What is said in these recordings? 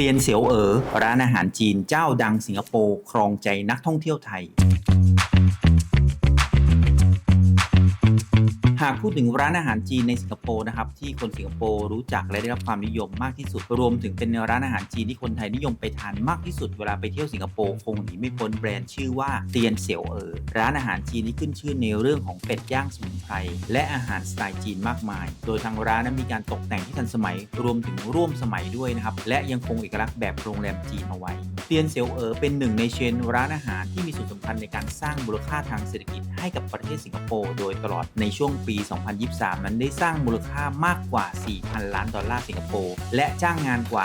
เตียนเสียวเอ๋อร้านอาหารจีนเจ้าดังสิงคโปร์ครองใจนักท่องเที่ยวไทยากพูดถึงร้านอาหารจีนในสิงคโปร์นะครับที่คนสิงคโปร์รู้จักและได้รับความนิยมมากที่สุด รวมถึงเป็นร้านอาหารจีนที่คนไทยนิยมไปทานมากที่สุดเวลาไปเที่ยวสิงคโปร์คงหนีไม่พ้นแบรนด์ชื่อว่าเตียนเสี่ยวเอ๋อร้านอาหารจีนที่ขึ้นชื่อในเรื่องของเป็ดย่างสมุนไพรและอาหารสไตล์จีนมากมาย โดยทางร้านนั้นมีการตกแต่งที่ทันสมัยรวมถึงร่วมสมัยด้วยนะครับและยังคงเอกลักษณ์แบบโรงแรมจีนเอาไว้เตียนเสี่ยวเอ๋อเป็นหนึ่งในเชนร้านอาหารที่ ส่วนสำคัญในการสร้างมูลค่าทางเศรษฐกิจให้กับประเทศสิงคโปร์โดยตลอดในช่วงปี 2023 นั้นได้สร้างมูลค่ามากกว่า 4,000 ล้านดอลลาร์สิงคโปร์และจ้างงานกว่า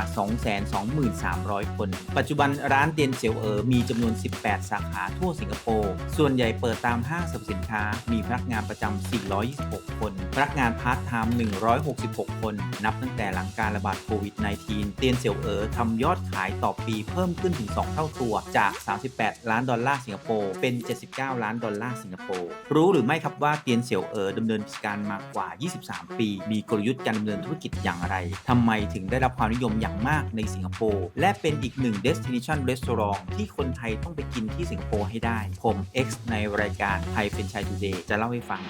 223,300 คน ปัจจุบันร้านเตียนเสี่ยวเอ๋อมีจำนวน 18 สาขาทั่วสิงคโปร์ส่วนใหญ่เปิดตามห้างสรรพสินค้า มีพนักงานประจำ 426 คนพนักงานพาร์ทไทม์ 166 คน นับตั้งแต่หลังการระบาดโควิด -19 เตียนเสี่ยวเอ๋อทำยอดขายต่อปีเพิ่มขึ้นถึง 2 เท่าตัวจาก 38 ล้านดอลลาร์สิงคโปร์เป็น 79 ล้านดอลลาร์สิงคโปร์รู้หรือไม่ครับว่าเตียนเสี่ยวเอ๋อดำเนินการมากว่า 23 ปี มีกลยุทธ์การดำเนินธุรกิจอย่างไรทำไมถึงได้รับความนิยมอย่างมากในสิงคโปร์และเป็นอีกหนึ่ง destination restaurant ที่คนไทยต้องไปกินที่สิงคโปร์ให้ได้ ผม X ในรายการไทยเป็นชาย Today จะเล่าให้ฟัง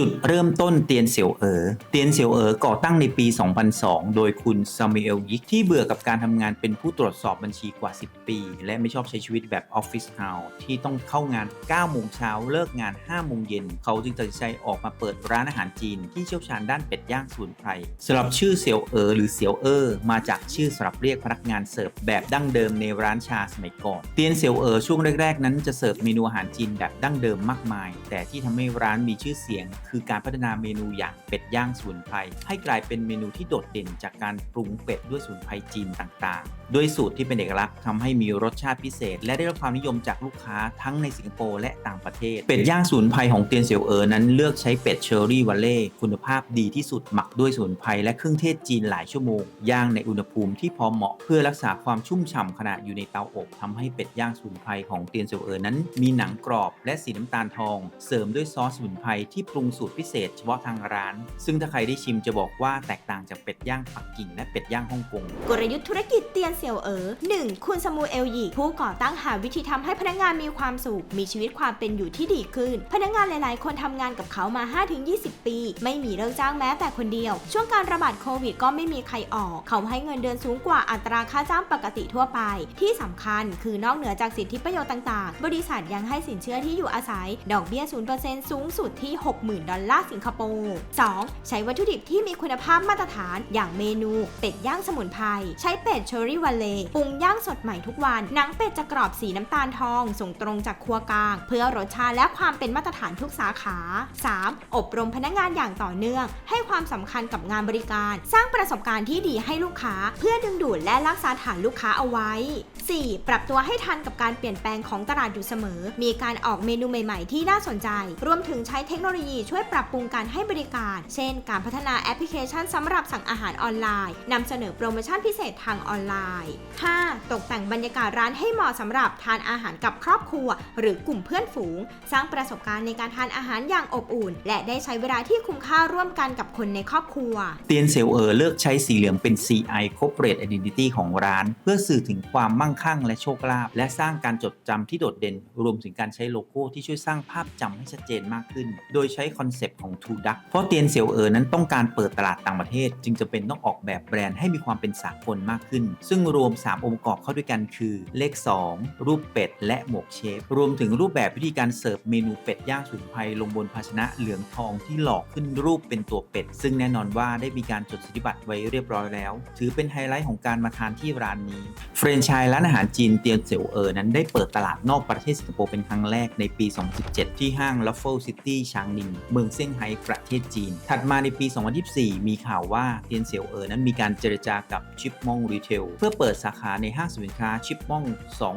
จุดเริ่มต้นเตียนเสี่ยวเอ๋อ เตียนเสี่ยวเอ๋อก่อตั้งในปี 2002 โดยคุณซามิเอลยิกที่เบื่อกับการทำงานเป็นผู้ตรวจสอบบัญชีกว่า 10 ปี และไม่ชอบใช้ชีวิตแบบออฟฟิศเฮาส์ที่ต้องเข้างาน 9 โมงเช้าเลิกงาน 5 โมงเย็น เขาจึงตัดสินใจออกมาเปิดร้านอาหารจีนที่เชี่ยวชาญด้านเป็ดย่างสมุนไพรสำหรับชื่อเสี่ยวเอ๋อหรือเสี่ยวเอ๋อมาจากชื่อสำหรับเรียกพนักงานเสิร์ฟแบบดั้งเดิมในร้านชาสมัยก่อน เตียนเสี่ยวเอ๋อช่วงแรกๆ นั้นจะเสิร์ฟเมนูอาหารจีนแบบดั้งเดิมมากมาย แต่ที่ทำให้ร้านมีชื่อเสียงคือการพัฒนาเมนูอย่างเป็ดย่างสมุนไพรให้กลายเป็นเมนูที่โดดเด่นจากการปรุงเป็ดด้วยสมุนไพรจีนต่างๆด้วยสูตรที่เป็นเอกลักษณ์ทำให้มีรสชาติพิเศษ และได้รับความนิยมจากลูกค้าทั้งในสิงคโปร์และต่างประเทศ เป็ดย่างสมุนไพรของเตียนเสี่ยวเอ๋อนั้นเลือกใช้เป็ดเชอรี่วัลเล่คุณภาพดีที่สุดหมักด้วยสมุนไพรและเครื่องเทศจีนหลายชั่วโมงย่างในอุณหภูมิที่พอเหมาะเพื่อรักษาความชุ่มฉ่ำขณะอยู่ในเตาอบทำให้เป็ดย่างสมุนไพรของเตียนเสี่ยวเอ๋อนั้น มีหนังกรอบและสีน้ำตาลทอง เสริมด้วยซอสสมุนไพรที่ปรุงสูตรพิเศษเฉพาะทางร้าน ซึ่งถ้าใครได้ชิมจะบอกว่าแตกต่างจากเป็ดย่างปักกิ่งและเป็ดย่างฮ่องกง กลยุทธ์ธุรกิจเตียนเสี่ยวเอ๋อ 1. คุณสมูเอลหยีผู้ก่อตั้งหาวิธีทำให้พนักงานมีความสุข มีชีวิตความเป็นอยู่ที่ดีขึ้น พนักงานหลายๆ คนทำงานกับเขามา 5-20 ปี ไม่มีเลิกจ้างแม้แต่คนเดียว ช่วงการระบาดโควิดก็ไม่มีใครออก เขาให้เงินเดือนสูงกว่าอัตราค่าจ้างปกติทั่วไป ที่สำคัญ คือนอกเหนือจากสิทธิประโยชน์ต่าง ๆ บริษัทยังให้สินเชื่อที่อยู่อาศัย ดอกเบี้ย0%สูงสุดที่ 60,000ดอลลาร์สิงคโปร์ 2. ใช้วัตถุดิบที่มีคุณภาพมาตรฐานอย่างเมนู เป็ดย่างสมุนไพร ใช้เป็ดเชอรี่วัลเล่ปรุงย่างสดใหม่ทุกวัน หนังเป็ดจะกรอบสีน้ำตาลทอง ส่งตรงจากครัวกลาง เพื่อรสชาติและความเป็นมาตรฐานทุกสาขา 3. อบรมพนักงานอย่างต่อเนื่อง ให้ความสำคัญกับงานบริการ สร้างประสบการณ์ที่ดีให้ลูกค้า เพื่อดึงดูดและรักษาฐานลูกค้าเอาไว้ 4. ปรับตัวให้ทันกับการเปลี่ยนแปลงของตลาดอยู่เสมอ มีการออกเมนูใหม่ ๆ ที่น่าสนใจ รวมถึงใช้เทคโนโลยีช่วยปรับปรุงการให้บริการ เช่น การพัฒนาแอปพลิเคชันสำหรับสั่งอาหารออนไลน์นำเสนอโปรโมชั่นพิเศษทางออนไลน์ 5. ตกแต่งบรรยากาศร้านให้เหมาะสำหรับทานอาหารกับครอบครัว หรือกลุ่มเพื่อนฝูง สร้างประสบการณ์ในการทานอาหารอย่างอบอุ่น และได้ใช้เวลาที่คุ้มค่าร่วมกันกับคนในครอบครัว เตียนเซลเออเลือกใช้สีเหลืองเป็น CI Corporate Identity ของร้าน เพื่อสื่อถึงความมั่งคั่งและโชคลาภและสร้างการจดจำที่โดดเด่น รวมถึงการใช้โลโก้ที่ช่วยสร้างภาพจำให้ชัดเจนมากขึ้น โดยใช้คอนอนเซปต์ของ Two Duck เพราะเตียนเซลเออนั้นต้องการเปิดตลาดต่างประเทศ จึงจะเป็นต้องออกแบบแบรนด์ให้มีความเป็นสากลมากขึ้น ซึ่งรวม 3 องค์ประกอบเข้าด้วยกันคือ เลข 2 รูปเป็ด และหมวกเชฟ รวมถึงรูปแบบวิธีการเสิร์ฟเมนูเป็ดย่างสุนไพรลงบนภาชนะเหลืองทองที่หลอกขึ้นรูปเป็นตัวเป็ด ซึ่งแน่นอนว่าได้มีการจดสิทธิบัตรไว้เรียบร้อยแล้ว ถือเป็นไฮไลท์ของการมาทานที่ร้านนี้เฟรนชไชส์ร้านอาหารจีนเตียนเสี่ยวเอ๋อนั้นได้เปิดตลาดนอกประเทศสิงคโปร์เป็นครั้งแรกในปี 2017 ที่ห้าง Raffles City ชางนิงเมืองเซี่ยงไฮ้ประเทศจีน ถัดมาในปี 2024 มีข่าวว่าเตียนเสี่ยวเอ๋อนั้นมีการเจรจากับชิปมองรีเทลเพื่อเปิดสาขาในห้างสินค้าชิปมอง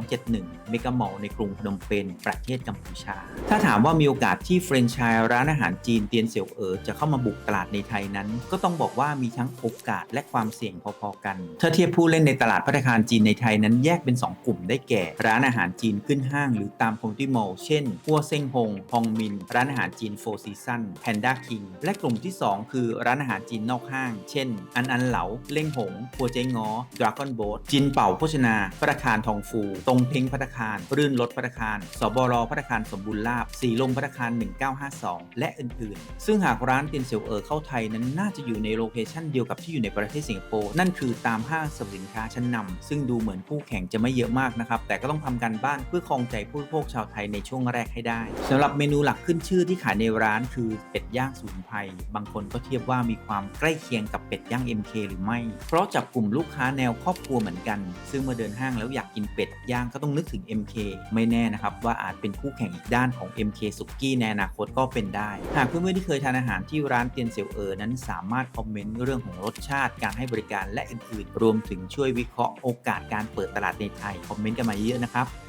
271 เมกะมอลในกรุงพนมเปญประเทศกัมพูชา ถ้าถามว่ามีโอกาสที่เฟรนไชส์ร้านอาหารจีนเตียนเสี่ยวเอ๋อจะเข้ามาบุกตลาดในไทยนั้น ก็ต้องบอกว่ามีทั้งโอกาสและความเสี่ยงพอๆกัน ถ้าเทียบผู้เล่นในตลาดพัฒนาคารจีนในไทยนั้นแยกเป็น 2 กลุ่มได้แก่ ร้านอาหารจีนขึ้นห้างหรือตามคอมมิตี้มอลล์เช่น พัวเซ็งฮง ฮองมิน ร้านอาหารจีนโฟซีซซันแพนด้าคิงและกลุ่มที่ 2 คือร้านอาหารจีนนอกห้าง เช่น อันอันเหลา เล่งหงพัวเจงอดราก้อนโบ๊ทจินเป่าโภชนาพัตตาคารทองฟู ตรงเพ็งพัตตาคาร รื่นรถพัตตาคาร สบรพัตตาคารสมบูรณ์ลาบสีลมพัตตาคาร 1952 และอื่นๆ ซึ่งหากร้านเตียนเซียวเอ๋อเข้าไทยนั้นน่าจะอยู่ในโลเคชั่นเดียวกับที่อยู่ในประเทศสิงคโปร์นั่นคือตามห้างสรรพสินค้าชั้นนำซึ่งดูเหมือนคู่แข่งจะไม่เยอะมากนะครับแต่ก็ต้องทำการบ้านเพื่อครองใจผู้บริโภคชาวไทยในช่วงแรกให้ได้สำหรับเมนูหลักขึ้นชื่อที่ขายในร้านคือเป็ดย่างสมุนไพรบางคนก็เทียบว่ามีความใกล้เคียงกับเป็ดย่าง MK หรือไม่ เพราะจับกลุ่มลูกค้าแนวครอบครัวเหมือนกัน ซึ่งเมื่อเดินห้างแล้วอยากกินเป็ดย่างก็ต้องนึกถึง MK ไม่แน่นะครับว่าอาจเป็นคู่แข่งอีกด้านของ MK สุกี้ในอนาคตก็เป็นได้ หากเพื่อนๆที่เคยทานอาหารที่ร้านเตียนเซียวเอ๋อนั้นสามารถคอมเมนต์เรื่องของรสชาติการให้บริการและอื่นๆ รวมถึงช่วยวิเคราะห์โอกาสการเปิดตลาดในไทยคอมเมนต์กันมาเยอะนะครับ